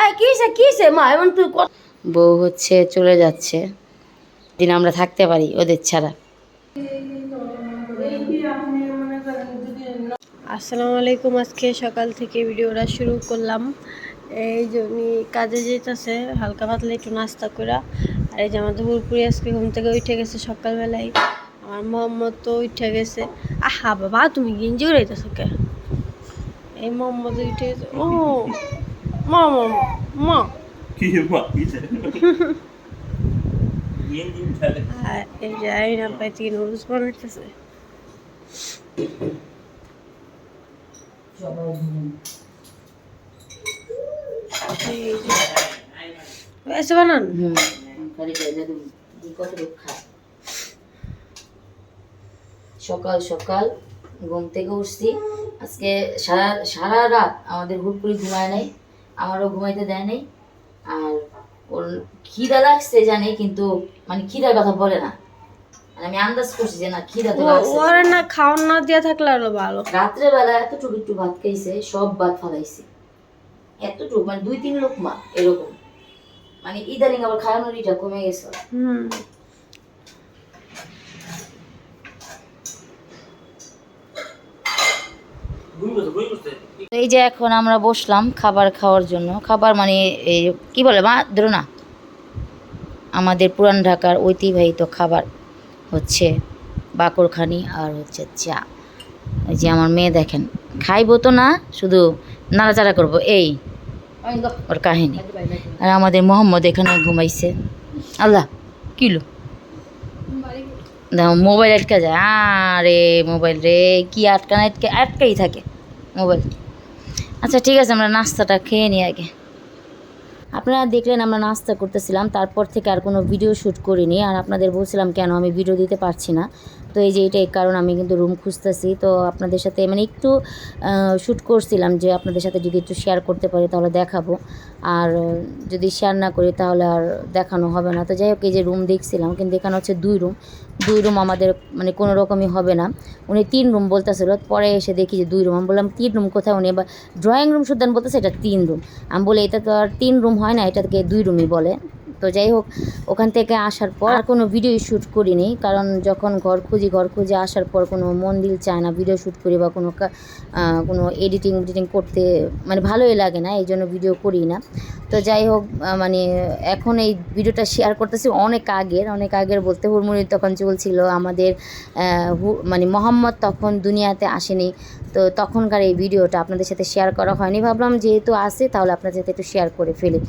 আয় কিসে কিসে মা এমন তুই বউ হচ্ছে চলে যাচ্ছে। দিন আমরা থাকতে পারি ওদের ছাড়া। আসসালামু আলাইকুম আজকে সকাল থেকে ভিডিওটা শুরু করলাম। এই যে উনি কাজে যেতেছে হালকা পাতলা একটু নাস্তা করা আর এই যে আমাদের হুরপুরি আজকে ঘুম থেকে উঠে গেছে সকালবেলায়। আমার মোহাম্মদ তো উঠে গেছে। আহা বাবা তুমি গিঞ্জি উড়াইতেছো কে? এই মোহাম্মদ উঠে ও মা মা মা। কি মাইছে দিন দিন চলে আর এই যে আইনা পাই থেকে নুডলস বানাইতেছে। এই যে এসে বানান। হুম সকাল সকাল ঘুম থেকে উঠছি। আজকে সারা সারা রাত আমাদের হুট করে ঘুমায় নাই আমারও ঘুমাইতে দেয় নাই। আর ওর খিদা লাগছে জানি কিন্তু মানে খিদার কথা বলে না। মানে আমি আন্দাজ করছি যে না খিদা তো লাগছে। ওরা না খাওয়ান না দিয়া থাকলে আরও ভালো। রাত্রে বেলা এতটুকু একটু ভাত খাইছে সব ভাত ফালাইছে। এতটুকু মানে দুই তিন লোক মা এরকম। মানে ইদানিং আবার খাওয়ানোর ইটা কমে গেছে। হুম ঘুম করতে ঘুম করতে তো এই যে এখন আমরা বসলাম খাবার খাওয়ার জন্য। খাবার মানে এই কি বলে মা? ধরো না। আমাদের পুরান ঢাকার ঐতিহ্যবাহিত খাবার হচ্ছে বাকরখানি আর হচ্ছে চা। এই যে আমার মেয়ে দেখেন, খাইবো তো না, শুধু নাড়াচাড়া করব। এই, ওর কাহিনী। আর আমাদের মোহাম্মদ এখানে ঘুমাইছে। আল্লাহ কিলো মোবাইল আটকা যায়। আরে মোবাইল রে, কি আটকানো, আটকে, আটকাই থাকে মোবাইল। আচ্ছা ঠিক আছে, আমরা নাস্তাটা খেয়ে নিই আগে। আপনারা দেখলেন আমরা নাস্তা করতেছিলাম, তারপর থেকে আর কোনো ভিডিও শ্যুট করিনি। আর আপনাদের বলছিলাম, কেন আমি ভিডিও দিতে পারছি না? তো এই যে এটাই কারণ আমি কিন্তু রুম খুঁজতেছি। তো আপনাদের সাথে মানে একটু শ্যুট করছিলাম যে আপনাদের সাথে যদি একটু শেয়ার করতে পারি তাহলে দেখাবো। আর যদি শেয়ার না করি তাহলে আর দেখানো হবে না। তো যাই হোক, এই যে রুম দেখছিলাম, কিন্তু এখানে হচ্ছে দুই রুম দুই রুম আমাদের মানে কোনো রকমই হবে না। উনি তিন রুম বলতেছিল, পরে এসে দেখি যে দুই রুম আমি বললাম, তিন রুম কোথায়? উনি এবার ড্রয়িং রুম সুদ্ধান বলতেছে, এটা তিন রুম আমি বলি, এটা তো আর তিন রুম হয় না, এটাকে দুই রুমই বলে। তো যাই হোক, ওখান থেকে আসার পর আর কোনো ভিডিও শ্যুট করিনি। কারণ যখন ঘর খুঁজি, ঘর খুঁজে আসার পর কোনো মন দিল চায় না ভিডিও শ্যুট করি বা কোনো কোনো এডিটিং এডিটিং করতে মানে ভালোই লাগে না, এই জন্য ভিডিও করি না। তো যাই হোক মানে এখন এই ভিডিওটা শেয়ার করতেছি অনেক আগের অনেক আগের বলতে হুড়মুড়ি তখন চলছিল, আমাদের মানে মোহাম্মদ তখন দুনিয়াতে আসেনি। তো তখনকার এই ভিডিওটা আপনাদের সাথে শেয়ার করা হয়নি। ভাবলাম যেহেতু আসে তাহলে আপনাদের সাথে একটু শেয়ার করে ফেলি।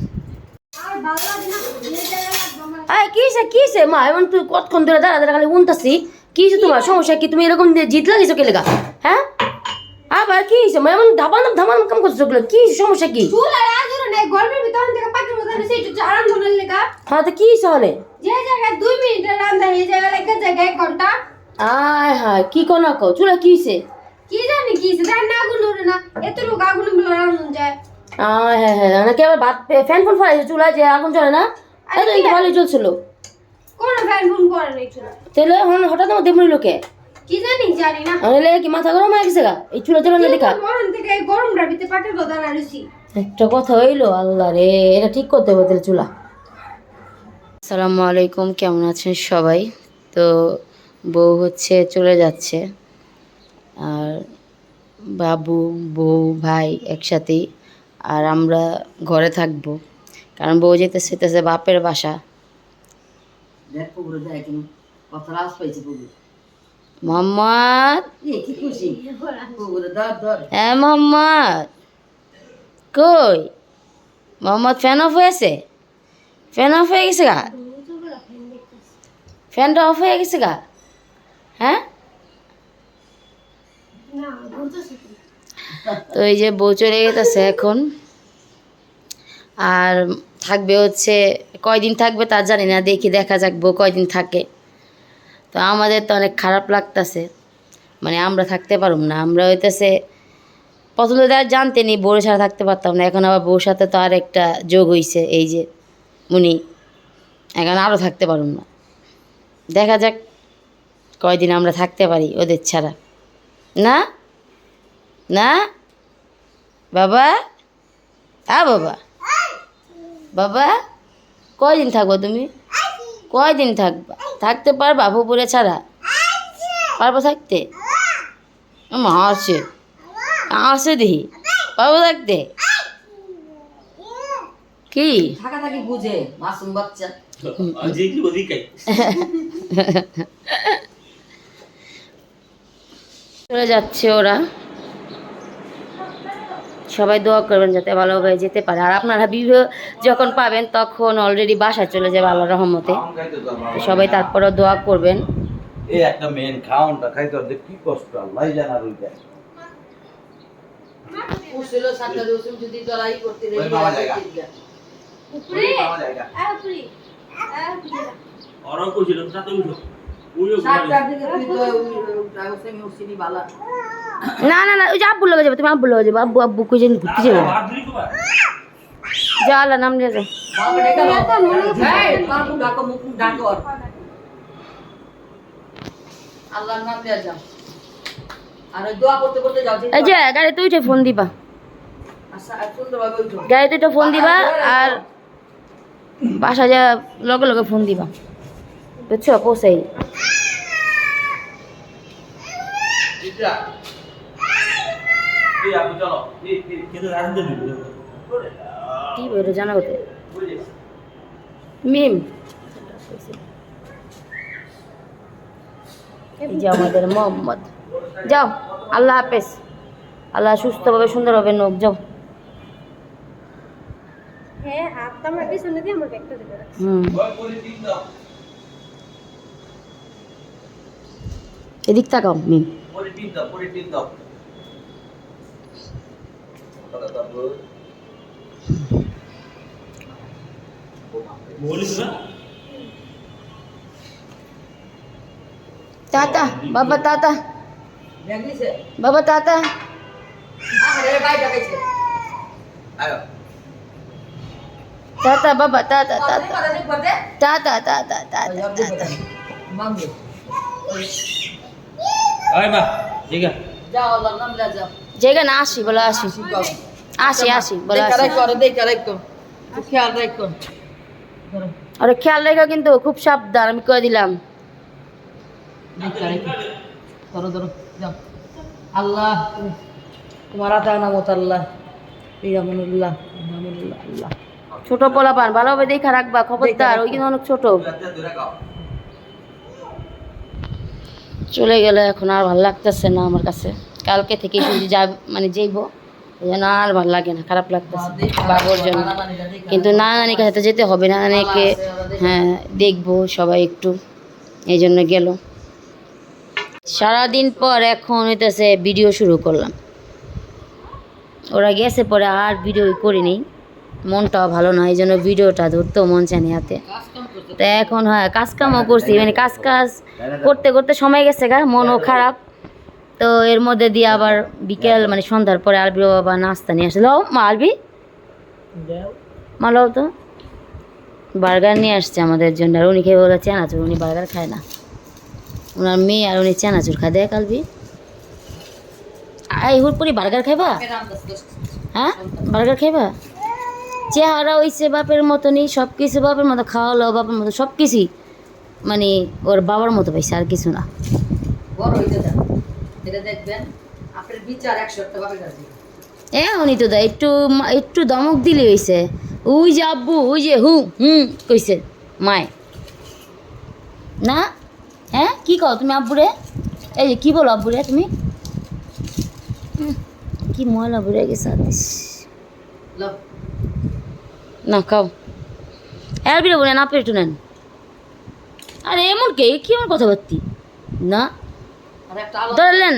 আয় কিসে কিসে মা এমন তুই কতক্ষণ ধরে দাঁড়া দাঁড়া খালি উনতাছি? কিসে তোমার? সমস্যা কি? তুমি এরকম জিত লাগিয়েছো কে লেগা? হ্যাঁ? আবার কি হয়েছে মা এমন ধাবান ধাবান কাম করছ ওগুলো কি সমস্যা কি? গরমের ভিতর থেকে একটু আরাম ধরে লেগা। হ্যাঁ তো কি হয়েছে যে জায়গায় দুই মিনিটের রান্না এই জায়গায় লেগে জায়গায় এক ঘণ্টা। আয় হায় কি কো না কো চুলা কি হয়েছে কি জানি কি জানি না আগুন উড়ে না। এতটুকু আগুন বলে রান্না যায়। আয় হ্যাঁ হ্যাঁ আবার ভাত ফ্যান ফোন ফেলাইছে চুলা যে আগুন চলে না? এই ভালোই চলছিল। কোন ফ্যান ফোন করে নাই চুলা। তাহলে হঠাৎ আমার দেমরি লোকে? কি জানি জানি না। তাহলে কি মাথা গরম হয়ে গেছে গা? এই চুলা চলে না দেখা মরণ থেকে ভিতরে পাটের রাড়ছি একটা কথা হইল আল্লাহ রে এটা ঠিক করতে হবে তাহলে চুলা। আসসালামু আলাইকুম কেমন আছেন সবাই? তো বউ হচ্ছে চলে যাচ্ছে। আর বাবু বউ ভাই একসাথেই। আর আমরা ঘরে থাকব। কারণ বউ যেতে সেতেছে বাপের বাসা। মোহাম্মদ! হ্যাঁ মোহাম্মদ! কই? মোহাম্মদ ফ্যান অফ হয়েছে? ফ্যান অফ হয়ে গেছে গা? ফ্যানটা অফ হয়ে গেছে গা? হ্যাঁ? তো এই যে বউ চলে গেছে এখন। আর থাকবে হচ্ছে, কয়দিন থাকবে তা জানি না, দেখি দেখা যাক বউ কয়দিন থাকে। তো আমাদের তো অনেক খারাপ লাগতাছে। মানে আমরা থাকতে পারুম না, আমরা হইতেছে, প্রথম তো আর জানতে নি বউর ছাড়া থাকতে পারতাম না, এখন আবার বউর সাথে তো আর একটা যোগ হইছে, এই যে উনি, এখন আরও থাকতে পারুম না। দেখা যাক কয়দিন আমরা থাকতে পারি ওদের ছাড়া। না? না? বাবা? হ্যাঁ বাবা? বাবা কয়দিন থাকব তুমি? কয়দিন থাকবা? থাকতে পারবা পুকুরে ছাড়া? পারব থাকতে? মা আছে আছে দেখি। পারব থাকতে? কি? থাকা থাকি বুঝে মাসুম বাচ্চা। চলে যাচ্ছে ওরা। সবাই দোয়া করবেন যাতে ভালোভাবে যেতে পারে। আর আপনারা ভিডিও যখন পাবেন তখন অলরেডি বাসায় চলে যাবে আল্লাহ রহমতে। তো সবাই তারপরেও দোয়া করবেন। এই একটা মেন খাওনটা খাইতে হলে কি কষ্ট? আল্লাহ যায় সাতটা যদি লড়াই করতে উপরে উপরে উপরে সাথে উঠো। না না না ওই যে আব্বু লগে যাবে তুমি আব্বু লগে যাবে আব্বু আব্বু কুজন ঘুরতে যাবে আল্লাহ নাম যাও। আল্লাহর নাম নিয়ে যাও আর দোয়া করতে করতে যাও এই যে গাড়িতে উঠে ফোন দিবা। আচ্ছা গাড়িতে ফোন দিবা আর বাসা যা লগে লগে ফোন দিবা। বুঝছ? পৌঁছাই। কি বলে জানা হতে মিম। এই যে আমাদের মোহাম্মদ। যাও আল্লাহ হাফেজ। আল্লাহ সুস্থভাবে সুন্দরভাবে নোক যাও। হ্যাঁ হাতটা আমার পিছনে দিয়ে আমার ব্যাগটা দিতে হুম ওই পুরি তিন দাও এদিক তাকাও মিম পুরি তিন দাও পুরি তিন দাও কথা তারপর বলিস না তাতা বাবা তাতা ব্যাগ নিছে বাবা তাতা আরে ভাই ডাকাইছে আয় তাতা বাবা তাতা তাতে ঠিক আছে যাও আল্লাহর নাম যাও। যেখানে আসি বলে আসি। আসি আসি বলে আসি। রাখো আরে খেয়াল রাখো আরে খেয়াল রেখো কিন্তু খুব সাবধান আমি কয়ে দিলাম। ধরো ধরো যাও। আল্লাহ তোমার আতা নামত আল্লাহ। ইয়ামুল্লাহ ইয়ামুল্লাহ আল্লাহ। ছোট পোলা পান ভালোভাবে দেখা রাখবা খবরদার ওই কিন্তু অনেক ছোট। চলে গেলে, এখন আর ভালো লাগতেছে না আমার কাছে। কালকে থেকে শুধু যা মানে যাইবো, এই জন্য আর ভালো লাগে না, খারাপ লাগতেছে। বাবুর জন্য। কিন্তু না নানির কাছে তো যেতে হবে না নানিকে হ্যাঁ দেখব সবাই একটু। এই জন্য গেল। সারাদিন পর এখন হইতেছে ভিডিও শুরু করলাম। ওরা গেছে পরে আর ভিডিও করিনি মনটাও ভালো না, এই জন্য ভিডিওটা ধরতেও মন চায়নি হাতে তো এখন হ্যাঁ কাজ কামও করছি মানে কাজ কাজ করতে করতে সময় গেছে গা, মনও খারাপ। তো এর মধ্যে দিয়ে আবার বিকেল মানে সন্ধ্যার পরে আলবি বাবা নাস্তা নিয়ে আসলো মা আলবি মা লও তো। বার্গার নিয়ে আসছে আমাদের জন্য, আর উনি খেয়ে বলে চানাচুর, উনি বার্গার খায় না। ওনার মেয়ে আর উনি চানাচুর খায়। দেখ আলবি এই হুরপুরি বার্গার খাইবা? হ্যাঁ? বার্গার খাইবা? চেহারা হইছে বাপের মতনই সব কিছু বাপের মতো খাওয়ালো বাপের মতো সব কিছুই মানে ওর বাবার মতো পাইছে আর কিছু না। বড় হইতে যান এটা দেখবেন আপনার বিচার একশো একটা পাবে কাছে। এ উনি তো দা একটু একটু দমক দিলে হইছে। ওই যে আব্বু ওই যে হু হুম কইছে মায়। না? হ্যাঁ কি কও তুমি আব্বুরে? এই যে কি বলো আব্বুরে তুমি? কি ময়লা বুড়ে গেছে আদিস না খাও। আর বলে না আপনি একটু নেন। আরে এমন কে? কি এমন কথাবার্তি? বলতি না? আর একটা আলো। ধরলেন